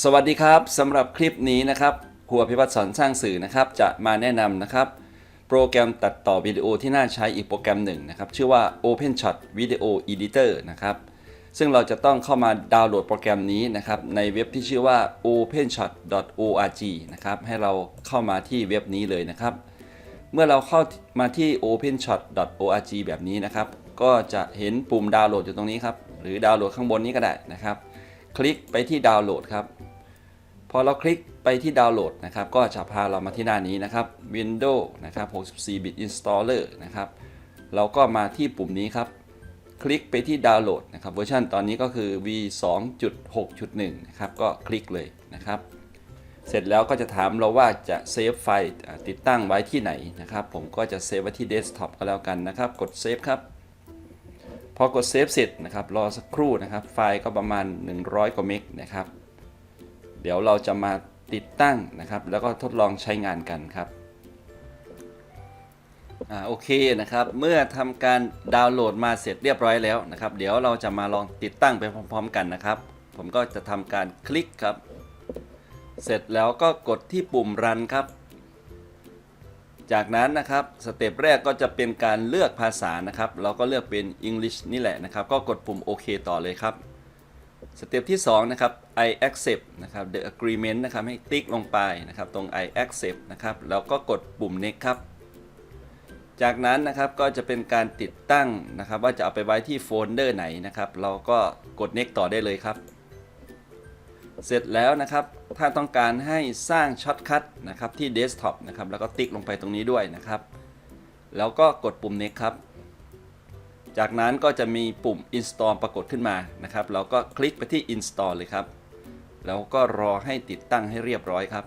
สวัสดีครับสำหรับคลิปนี้นะครับครัวพิพัฒน์สอนสร้างสื่อนะครับ จะมาแนะนำนะครับ โปรแกรมตัดต่อวิดีโอที่น่าใช้อีกโปรแกรมหนึ่งนะครับ ชื่อว่า OpenShot Video Editor นะครับ ซึ่งเราจะต้องเข้ามาดาวน์โหลดโปรแกรมนี้นะครับ ในเว็บที่ชื่อว่า openshot.org นะครับ ให้เราเข้ามาที่เว็บนี้เลยนะครับ เมื่อเราเข้ามาที่ openshot.org แบบนี้นะครับ ก็จะเห็นปุ่มดาวน์โหลดอยู่ตรงนี้ครับ หรือดาวน์โหลดข้างบนนี้ก็ได้นะครับ คลิกไปที่ดาวน์โหลดครับ พอเราคลิกไปที่ดาวน์โหลดนะครับ ก็จะพาเรามาที่หน้านี้นะครับ Windows นะครับ 64 bit installer นะครับ เราก็มาที่ปุ่มนี้ครับ คลิกไปที่ดาวน์โหลดนะครับเวอร์ชันตอนนี้ก็คือ v 2.6.1นะครับ ก็คลิกเลยนะครับ เสร็จแล้วก็จะถามเราว่าจะเซฟไฟล์ติดตั้งไว้ที่ไหนนะครับ ผมก็จะเซฟไว้ที่เดสก์ท็อปก็แล้วกันนะครับ กดเซฟครับ พอกดเซฟเสร็จนะครับรอสักครู่นะครับ ไฟล์ก็ประมาณ 100 กว่าเมกนะครับ เดี๋ยวเราจะมาติดตั้งนะครับ แล้วก็ทดลองใช้งานกันครับอ่าโอเคนะครับ เมื่อทำการดาวน์โหลดมาเสร็จเรียบร้อยแล้วนะครับ เดี๋ยวเราจะมาลองติดตั้งไปพร้อม ๆ กันนะครับ ผมก็จะทำการคลิกครับ เสร็จแล้วก็กดที่ปุ่มรันครับ จากนั้นนะครับสเต็ปแรกก็จะเป็นการเลือกภาษานะครับ เราก็เลือกเป็น English นี่แหละนะครับ ก็กดปุ่มโอเคต่อเลยครับสเต็ปที่2นะครับ I accept นะครับ the agreement นะครับให้ติ๊กลงไปนะครับ ตรง I accept นะครับ แล้วก็กดปุ่ม next ครับ จากนั้นนะครับก็จะเป็นการติดตั้งนะครับ ว่าจะเอาไปไว้ที่โฟลเดอร์ไหนนะครับ เราก็กด next ต่อได้เลยครับ เสร็จแล้วนะครับถ้าต้องการให้สร้างช็อตคัทนะครับที่เดสก์ท็อปนะครับแล้วก็ติ๊กลงไปตรงนี้ด้วยนะครับ แล้วก็กดปุ่ม next ครับ จากนั้นก็จะมีปุ่ม install ปรากฏขึ้นมานะครับ เราก็คลิกไปที่ install เลยครับ แล้วก็รอให้ติดตั้งให้เรียบร้อยครับ